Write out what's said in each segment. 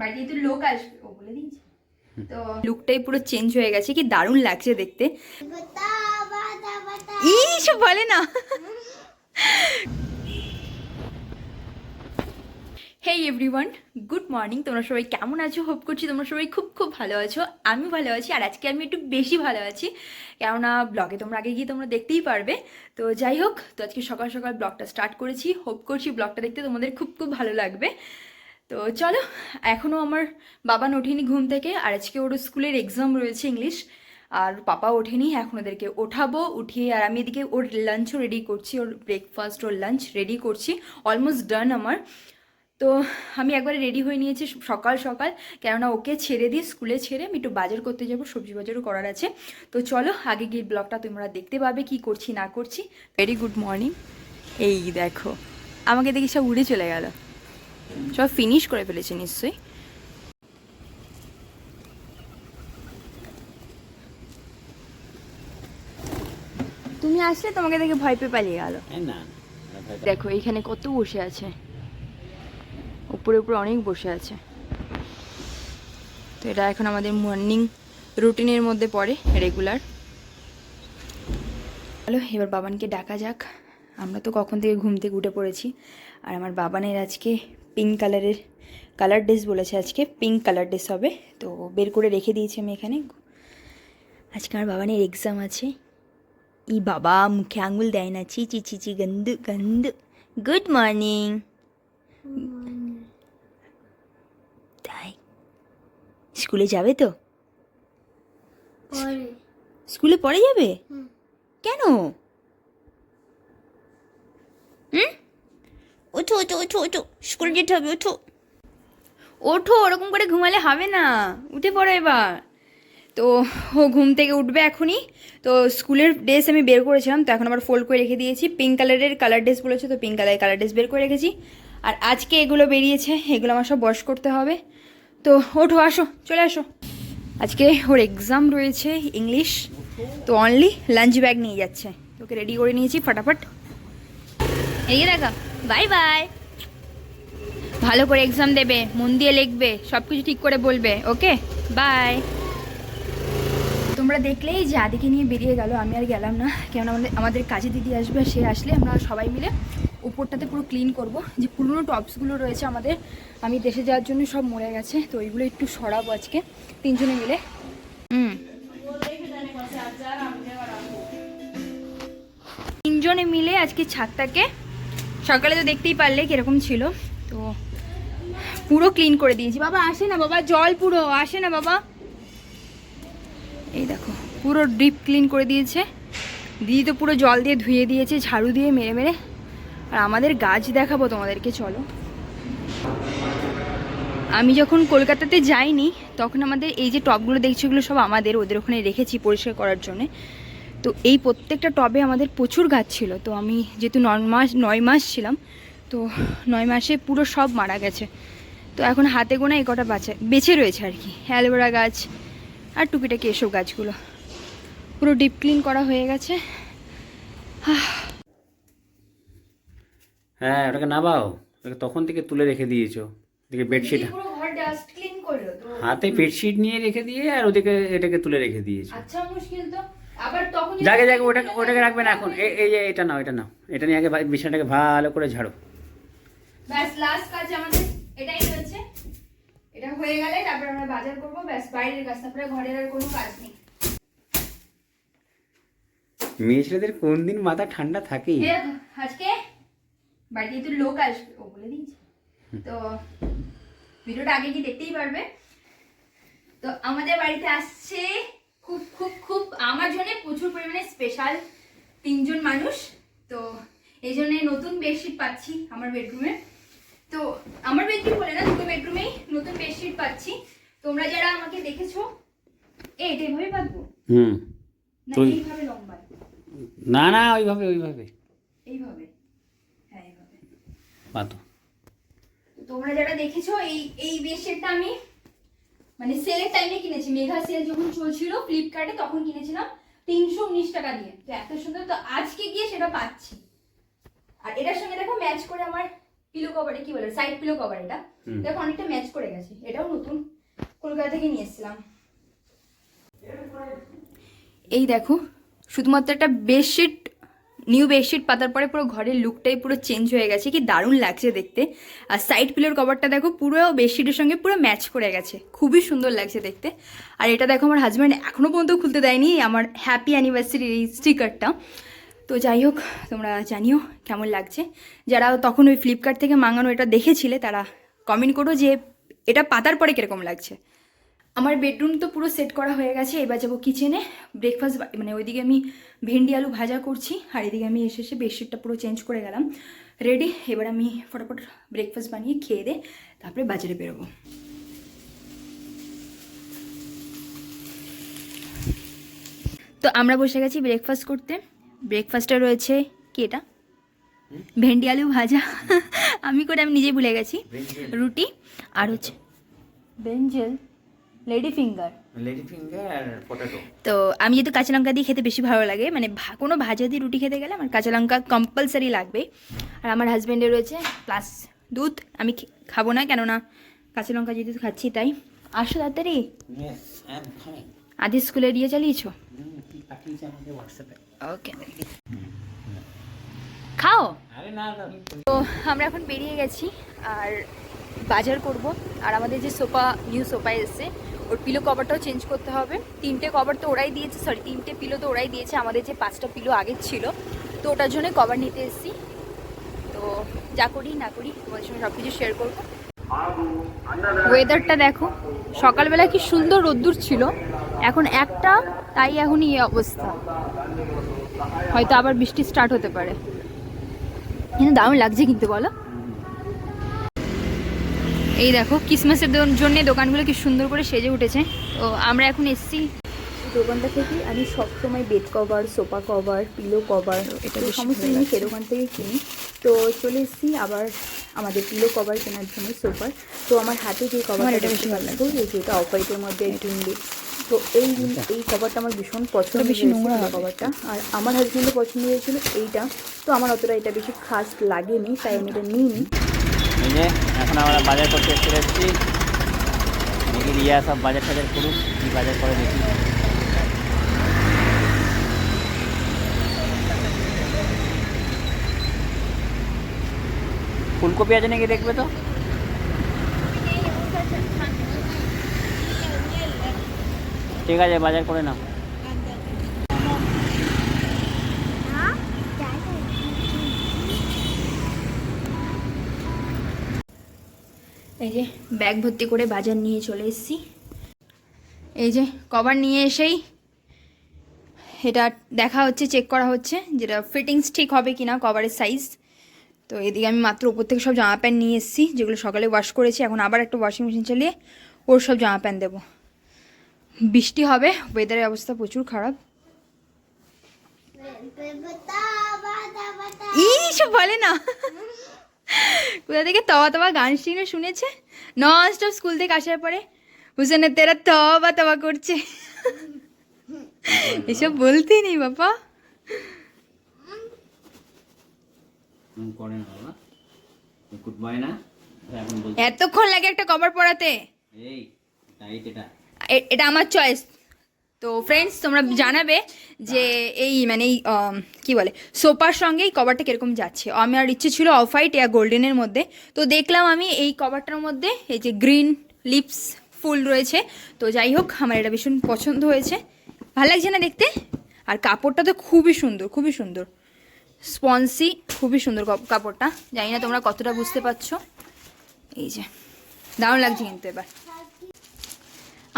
বাড়িতে তো লোক আসবে ও বলে দিয়েছে। তো লুকটাই পুরো চেঞ্জ হয়ে গেছে কি দারুণ লাগছে দেখতে। ইসব বলে না। হেই এভরিওয়ান গুড মর্নিং তোমরা সবাই কেমন আছো? হোপ করছি তোমরা সবাই খুব খুব ভালো আছো। আমি ভালো আছি আর আজকে আমি একটু বেশি ভালো আছি। কেননা ব্লগে তোমরা আগে গিয়ে তোমরা দেখতেই পারবে। তো যাই হোক তো আজকে সকাল সকাল ব্লগটা স্টার্ট করেছি। হোপ করছি ব্লগটা দেখতে তোমাদের খুব খুব ভালো লাগবে। তো চলো এখনও আমার বাবা ওঠেনি ঘুম থেকে, আর আজকে ওর স্কুলের এক্সাম রয়েছে ইংলিশ, আর পাপা ওঠেনি, এখন ওদেরকে ওঠাবো, উঠিয়ে, আর আমি এদিকে ওর লাঞ্চও রেডি করছি, ওর ব্রেকফাস্ট ওর লাঞ্চ রেডি করছি অলমোস্ট ডান আমার। তো আমি একবারে রেডি হয়ে নিয়েছি সকাল সকাল, কেননা ওকে ছেড়ে দিয়ে স্কুলে ছেড়ে আমি একটু বাজার করতে যাব, সবজি বাজারও করার আছে। তো চলো, আগে গিয়ে ব্লগটা তোমরা দেখতে পাবে, কি করছি, না করছি। ভেরি গুড মর্নিং এই দেখো, আমাকে দেখি সব উড়ে চলে গেল। সব ফিনিশ করে ফেলেছে নিশ্চয়ই। তুমি আসলে তোমাকে দেখে ভয় পেয়ে পালিয়ে গেল। দেখো এখানে কত বসে আছে। উপরে উপরে অনেক বসে আছে। তো এটা এখন আমাদের মর্নিং রুটিনের মধ্যে পড়ে রেগুলার হ্যালো এবার বাবানকে ডাকা যাক। আমরা তো কখন থেকে ঘুম থেকে উঠে পড়েছি। আর আমার বাবানের আজকে পিঙ্ক কালারের কালার ড্রেস বলেছে আজকে পিঙ্ক কালার ড্রেস হবে। তো বের করে রেখে দিয়েছি আমি এখানে। আজকে আমার বাবানের এক্সাম আছে। ই বাবা মুখে আঙুল দেয় না। চি চি চি চি গন্ধ গন্ধ। গুড মর্নিং তাই। স্কুলে যাবে তো? স্কুলে পড়ে যাবে? কেন? ওঠো ওঠো ওঠো ওঠো। স্কুলে যেতে হবে, ওঠো। ওঠো, ওরকম করে ঘুমালে হবে না। উঠে পড়ো এবার। তো ও ঘুম থেকে উঠবে এখনই। তো স্কুলের ড্রেস আমি বের করেছিলাম, তো এখন আবার ফোল্ড করে রেখে দিয়েছি। পিঙ্ক কালারের কালার ড্রেস বলেছে, তো পিঙ্ক কালারের কালার ড্রেস বের করে রেখেছি। আর আজকে এগুলো বেরিয়েছে, এগুলো আমার সব বস করতে হবে। তো ওঠো, আসো, চলে আসো। আজকে ওর এক্সাম রয়েছে ইংলিশ তো অনলি লাঞ্চ ব্যাগ নিয়ে যাচ্ছে। তোকে রেডি করে নিয়েছি, ফটাফট। এই দেখা। Bye bye. ভালো করে এক্সাম দেবে মন দিয়ে লিখবে সব কিছু ঠিক করে বলবে ওকে বাই তোমরা দেখলেই যে আদিকে নিয়ে বেরিয়ে গেল আমি আর গেলাম না। কেননা আমাদের আমাদের কাজে দিদি আসবে সে আসলে আমরা সবাই মিলে উপরটাতে পুরো ক্লিন করব। যে পুরনো টপসগুলো রয়েছে আমাদের আমি দেশে যাওয়ার জন্য সব মরে গেছে তো ওইগুলো একটু সরাবো আজকে তিনজনে মিলে। হুম। তিনজনে মিলে আজকে ছাদটাকে সকালে তো দেখতেই পারলে কীরকম ছিল। তো পুরো ক্লিন করে দিয়েছি। বাবা, আসে না বাবা, জল পুরো, আসে না বাবা। এই দেখো, পুরো ডিপ ক্লিন করে দিয়েছে। দিদি তো পুরো জল দিয়ে ধুয়ে দিয়েছে, ঝাড়ু দিয়ে মেরে মেরে। আর আমাদের গাছ দেখাবো তোমাদেরকে, চলো। আমি যখন কলকাতাতে যাইনি, তখন আমাদের এই যে টবগুলো দেখছি ওগুলো সব আমাদের, ওদের ওখানে রেখেছি পরিষ্কার করার জন্যে। তো এই প্রত্যেকটা টবে আমাদের প্রচুর গাছ ছিল। তো আমি যেহেতু নয় মাস নয় মাস ছিলাম তো নয় মাসে পুরো সব মারা গেছে। তো এখন হাতে গোনা এই কটা বাঁচা বেঁচে রয়েছে আর কি। অ্যালোভেরা গাছ আর টুকিটাকি এসব গাছগুলো। পুরো ডিপ ক্লিন করা হয়ে গেছে। হ্যাঁ ওটাকে নামাও। ওটাকে তখন থেকে তুলে রেখে দিয়েছ। ওদিকে বেডশিট পুরো ঘর ডাস্ট ক্লিন করল তো। হাতে বেডশিট নিয়ে রেখে দিয়ে আর ওদিকে এটাকে তুলে রেখে দিয়েছ। আচ্ছা মুশকিল তো। জাগে জাগে ওটাকে ওটাকে রাখবে না এখন। এই যে এটা নাও এটা নাও। এটা নিয়ে আগে বিছানাটাকে ভালো করে ঝাড়ো। ব্যাস লাস্ট কাজ আমাদের এটাই রয়েছে এটা হয়ে গেলে তারপর আমরা বাজার করব। ব্যাস বাইরের কাজ তারপরে ঘরের আর কোনো কাজ নেই। মেয়ে ছেলেদের কোন দিন মাথা ঠান্ডা থাকে আজকে বাড়িতে তো লোক আসবে ও বলে দিয়েছি। তো ভিডিওটা আগে কি দেখতেই পারবে? তো আমাদের বাড়িতে আসছে খুব খুব খুব আমার জন্য প্রচুর পরিমাণে স্পেশাল তিনজন মানুষ। তো এই জন্য নতুন বেডশিট পাচ্ছি আমার বেডরুমে তো আমার বেডরুম বলে না দুটো বেডরুমেই নতুন বেডশিট পাচ্ছি। তোমরা যারা আমাকে দেখেছ এটা এভাবে পাতবো হুম। না এইভাবে লম্বা। না না ওইভাবে ওইভাবে। এইভাবে। হ্যাঁ এইভাবে। পাতো তোমরা যারা দেখেছ এই এই বেডশিটটা আমি মানে সেলের টাইমে কিনেছি। মেঘা সেল যখন চলছিল ফ্লিপকার্টে তখন কিনেছিলাম তিনশো উনিশ টাকা দিয়ে। তো এত সুন্দর তো আজকে গিয়ে সেটা পাচ্ছি। আর এটার সঙ্গে দেখো ম্যাচ করে আমার পিলো কভারে কি বলে সাইড পিলো কভার এটা। দেখো অনেকটা ম্যাচ করে গেছে। এটাও নতুন। কলকাতা থেকে নিয়ে এসেছিলাম। এই দেখো শুধুমাত্র একটা বেডশিট নিউ বেডশিট পাতার পরে পুরো ঘরের লুকটাই পুরো চেঞ্জ হয়ে গেছে। কি দারুণ লাগছে দেখতে। আর সাইড পিলোর কভারটা দেখো, পুরো বেডশিটের সঙ্গে পুরো ম্যাচ করে গেছে। খুবই সুন্দর লাগছে দেখতে। আর এটা দেখো আমার হাজব্যান্ড এখনও পর্যন্ত খুলতে দেয়নি আমার হ্যাপি অ্যানিভার্সারি এই স্টিকারটা তো যাই হোক, তোমরা জানিও কেমন লাগছে। যারা তখন ওই ফ্লিপকার্ট থেকে মাঙানো এটা দেখেছিলে, তারা কমেন্ট করো যে এটা পাতার পরে কীরকম লাগছে। আমার বেডরুম তো পুরো সেট করা হয়ে গেছে এবার যাব কিচেনে ব্রেকফাস্ট মানে ওইদিকে আমি ভেন্ডি আলু ভাজা করছি আর এদিকে আমি এসে এসে বেডশিটটা পুরো চেঞ্জ করে গেলাম। রেডি এবার আমি ফটাফট ব্রেকফাস্ট বানিয়ে খেয়ে দে তারপরে বাজারে বেরোবো। তো আমরা বসে গেছি ব্রেকফাস্ট করতে। ব্রেকফাস্টে রয়েছে কি এটা? ভেন্ডি আলু ভাজা। আমি করে আমি নিজেই ভুলে গেছি। রুটি আর হচ্ছে brinjal. Lady finger. Lady finger আর পটেটো। তো আমি যেহেতু কাঁচা লঙ্কা দিয়ে খেতে বেশি ভালো লাগে মানে ভা- কোনো ভাজা দিয়ে রুটি খেতে গেলে আমার কাঁচা লঙ্কা কম্পালসারি লাগবে আর আমার হাজব্যান্ডের রয়েছে প্লাস দুধ আমি খাব না কেননা কাঁচা লঙ্কা যেহেতু খাচ্ছি তাই। আসো তাড়াতাড়ি। আদি স্কুলে দিয়ে চালিয়েছো? ওকে খাও। তো আমরা এখন বেরিয়ে গেছি আর বাজার করব। আর আমাদের যে সোফা নিউ সোফা এসছে ওর পিলো কভারটাও চেঞ্জ করতে হবে। তিনটে কভার তো ওরাই দিয়েছে সরি তিনটে পিলো তো ওরাই দিয়েছে, আমাদের যে পাঁচটা পিলো আগের ছিল। তো ওটার জন্য কভার নিতে এসেছি। তো যা করি, না করি, তোমাদের সঙ্গে সব কিছু শেয়ার করব। ওয়েদারটা দেখো, সকালবেলা কি সুন্দর রোদ্দুর ছিল, এখন একটা, তাই এখনই এই অবস্থা। হয়তো আবার বৃষ্টি স্টার্ট হতে পারে। কিন্তু দারুণ লাগছে কিন্তু, বলো। এই দেখো ক্রিসমাসের জন্য দোকানগুলো কি সুন্দর করে সেজে উঠেছে। তো আমরা এখন এসছি। দোকানটা থেকে আমি সবসময় bed cover sofa cover pillow cover এটা সমস্ত জিনিস এই দোকান থেকে কিনি। তো চলে এসেছি আবার আমাদের পিলো কভার কেনার জন্য সোফার তো আমার হাতে যে কভার এটা বেশি ভালো লাগে এই যেটা অফ হোয়াইটের মধ্যে কিনলি তো এই এই কভারটা আমার ভীষণ পছন্দ বেশি নোংরা কভারটা আর আমার হাজবেন্ডের পছন্দ হয়েছিল এইটা। তো আমার অতটা এটা বেশি খাস লাগেনি তাই আমি এটা নিইনি। আমরা বাজার করতে এসে এসেছি। দেখি রিয়া সব বাজার টাজার করুক, কি বাজার করে দেখি। ফুলকপি আছে নাকি দেখবে তো? ঠিক আছে, বাজার করে নাও। এই যে ব্যাগ ভর্তি করে বাজার নিয়ে চলে এসেছি। এই যে কভার নিয়ে এসেই এটা দেখা হচ্ছে চেক করা হচ্ছে যেটা ফিটিংস ঠিক হবে কি না কভারের সাইজ তো এদিকে আমি মাত্র উপর থেকে সব জামা প্যান্ট নিয়ে এসেছি যেগুলো সকালে ওয়াশ করেছি এখন আবার একটা ওয়াশিং মেশিন চালিয়ে ওর সব জামা প্যান্ট দেবো। বৃষ্টি হবে ওয়েদারের অবস্থা প্রচুর খারাপ। সব বলে না। কোথা থেকে তবা তবা গান শিখে শুনেছে? নন স্টপ স্কুল থেকে আসার পরে। হুসেনের তেরা তবা তবা করছে। এসব বলতে নেই বাবা। এতক্ষণ লাগে একটা কভার এ- এটা আমার চয়েস তো ফ্রেন্ডস তোমরা জানাবে যে এই মানে এই কি বলে, সোপার সঙ্গে এই কভারটা কীরকম যাচ্ছে। আমার ইচ্ছে ছিল অফ হোয়াইট ইয়া গোল্ডেনের মধ্যে। তো দেখলাম আমি এই কভারটার মধ্যে এই যে গ্রিন লিপস ফুল রয়েছে। তো যাই হোক, আমার এটা ভীষণ পছন্দ হয়েছে। ভালো লাগছে না দেখতে? আর কাপড়টা তো খুবই সুন্দর খুবই সুন্দর। স্পঞ্সি খুবই সুন্দর কাপড়টা। জানি না তোমরা কতটা বুঝতে পারছ। এই যে, দারুণ লাগছে কিন্তু এবার।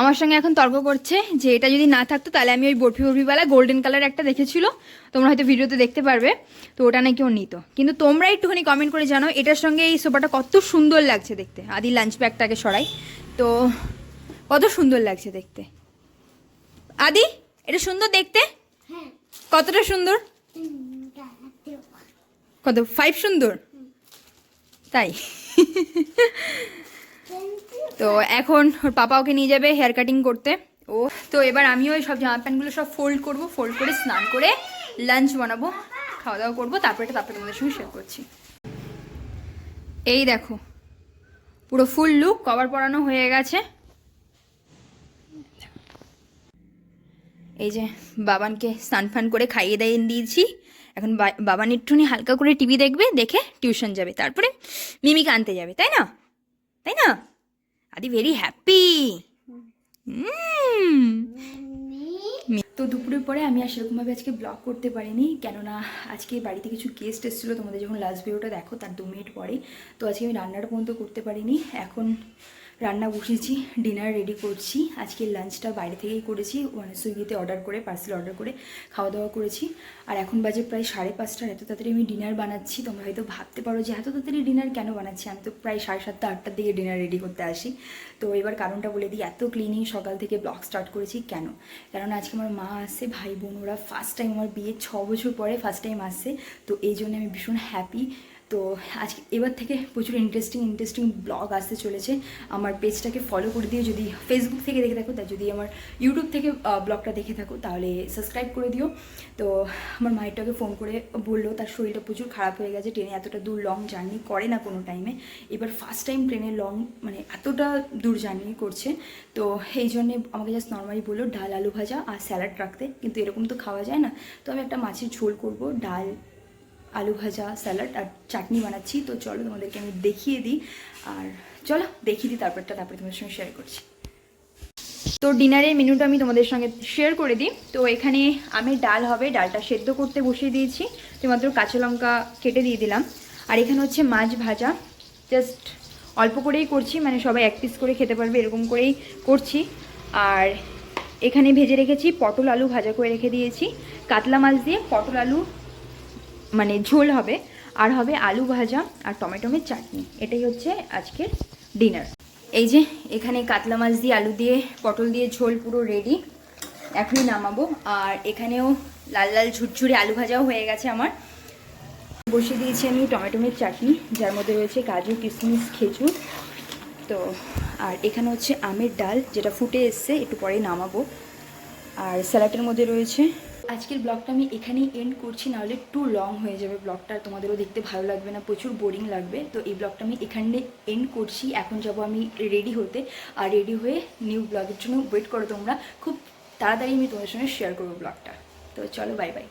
আমার সঙ্গে এখন তর্ক করছে যে এটা যদি না থাকতো তাহলে আমি ওই বরফি বরফিওয়ালা গোল্ডেন কালার একটা দেখেছিল। তোমরা হয়তো ভিডিওতে দেখতে পারবে। তো ওটা নাকি ও নিত। কিন্তু তোমরা একটুখানি কমেন্ট করে জানো এটার সঙ্গে এই সোফাটা কত সুন্দর লাগছে দেখতে। আদি লাঞ্চ ব্যাগটাকে সরাই। তো কত সুন্দর লাগছে দেখতে। আদি এটা সুন্দর দেখতে? কতটা সুন্দর? কত? ফাইভ সুন্দর? তাই। তো এখন ওর পাপা ওকে নিয়ে যাবে হেয়ার কাটিং করতে। ও, তো এবার আমিও এই সব জামা প্যান্টগুলো সব ফোল্ড করব ফোল্ড করে স্নান করে লাঞ্চ বানাবো খাওয়া দাওয়া করব, তারপরে এটা তারপরে তোমাদের সঙ্গে শেয়ার করছি। এই দেখো, পুরো ফুল লুক কভার পরানো হয়ে গেছে। এই যে বাবানকে স্নান ফান করে খাইয়ে দাইয়ে দিয়েছি। এখন বাবান একটুখানি হালকা করে টিভি দেখবে, দেখে টিউশন যাবে, তারপরে মিমিকে আনতে যাবে, তাই না? তাই না? আদি ভেরি হ্যাপি তো দুপুরের পরে আমি আর সেরকমভাবে আজকে ব্লগ করতে পারিনি কেননা আজকে বাড়িতে কিছু গেস্ট এসেছিল তোমাদের যখন লাস্ট ভিডিওটা দেখো তার দু মিনিট পরে তো আজকে আমি রান্নাটা পর্যন্ত করতে পারিনি এখন রান্না বসেছি ডিনার রেডি করছি। আজকে লাঞ্চটা বাইরে থেকেই করেছি মানে সুইগিতে অর্ডার করে পার্সেল অর্ডার করে খাওয়া দাওয়া করেছি। আর এখন বাজে প্রায় সাড়ে পাঁচটার এত তাড়াতাড়ি আমি ডিনার বানাচ্ছি। তোমরা হয়তো ভাবতে পারো যে, এত তাড়াতাড়ি ডিনার কেন বানাচ্ছি? আমি তো প্রায় সাড়ে সাতটা, আটটার দিকে ডিনার রেডি করতে আসি। তো এবার কারণটা বলে দিই, এত ক্লিনিং সকাল থেকে ব্লগ স্টার্ট করেছি কেন? কারণ আজকে আমার মা আসছে ভাই বোন ওরা ফার্স্ট টাইম আমার বিয়ে, ছ বছর পরে ফার্স্ট টাইম আসছে। তো এই জন্য আমি ভীষণ হ্যাপি তো আজকে এবার থেকে প্রচুর ইন্টারেস্টিং ইন্টারেস্টিং ব্লগ আসতে চলেছে। আমার পেজটাকে ফলো করে দিও। যদি ফেসবুক থেকে দেখে থাকো, তা যদি আমার ইউটিউব থেকে ব্লগটা দেখে থাকো, তাহলে সাবস্ক্রাইব করে দিও। তো আমার মায়েরটাকে ফোন করে বলল, তার শরীরটা প্রচুর খারাপ হয়ে গেছে, ট্রেনে এতটা দূর লং জার্নি করে না কোনো টাইমে এবার ফার্স্ট টাইম ট্রেনে লং মানে এতটা দূর জার্নি করছে। তো এই জন্যে আমাকে জাস্ট নর্মালি বলল, ডাল, আলু ভাজা আর স্যালাড রাখতে। কিন্তু এরকম তো খাওয়া যায় না। তো আমি একটা মাছের ঝোল করব, ডাল আলু ভাজা, স্যালাড আর চাটনি বানাচ্ছি। তো চলো তোমাদেরকে আমি দেখিয়ে দিই। আর চলো, দেখিয়ে দিই তারপরটা, তারপরে তোমাদের সঙ্গে শেয়ার করছি। তো ডিনারের মেনুটা আমি তোমাদের সঙ্গে শেয়ার করে দিই। তো এখানে আমি ডাল হবে, ডালটা সেদ্ধ করতে বসিয়ে দিয়েছি। তো মাত্র কাঁচা লঙ্কা কেটে দিয়ে দিলাম। আর এখানে হচ্ছে মাছ ভাজা। জাস্ট অল্প করেই করছি মানে সবাই এক পিস করে খেতে পারবে, এরকম করেই করছি। আর এখানে ভেজে রেখেছি পটল আলু ভাজা করে রেখে দিয়েছি। কাতলা মাছ দিয়ে পটল আলু মানে ঝোল হবে, আর হবে আলু ভাজা আর টমেটোমের চাটনি। এটাই হচ্ছে আজকের ডিনার এই যে এখানে কাতলা মাছ দিয়ে আলু দিয়ে, পটল দিয়ে ঝোল পুরো রেডি এখনই নামাবো। আর এখানেও লাল লাল ঝুরঝুরে আলু ভাজাও হয়ে গেছে আমার। বসিয়ে দিয়েছি আমি টমেটোমের চাটনি, যার মধ্যে রয়েছে কাজু কিশমিশ খেজুর। তো, আর এখানে হচ্ছে আমের ডাল, যেটা ফুটে এসছে, একটু পরে নামাবো। আর স্যালাডের মধ্যে রয়েছে আজকের ব্লগটা আমি এখানেই এন্ড করছি, নাহলে টু লং হয়ে যাবে ব্লগটা তোমাদেরও দেখতে ভালো লাগবে না, প্রচুর বোরিং লাগবে। তো এই ব্লগটা আমি এখানে এন্ড করছি, এখন যাব আমি রেডি হতে, আর রেডি হয়ে নিউ ব্লগের জন্য ওয়েট করো তোমরা। খুব তাড়াতাড়ি আমি তোমাদের সঙ্গে শেয়ার করব ব্লগটা। তো চলো বাই বাই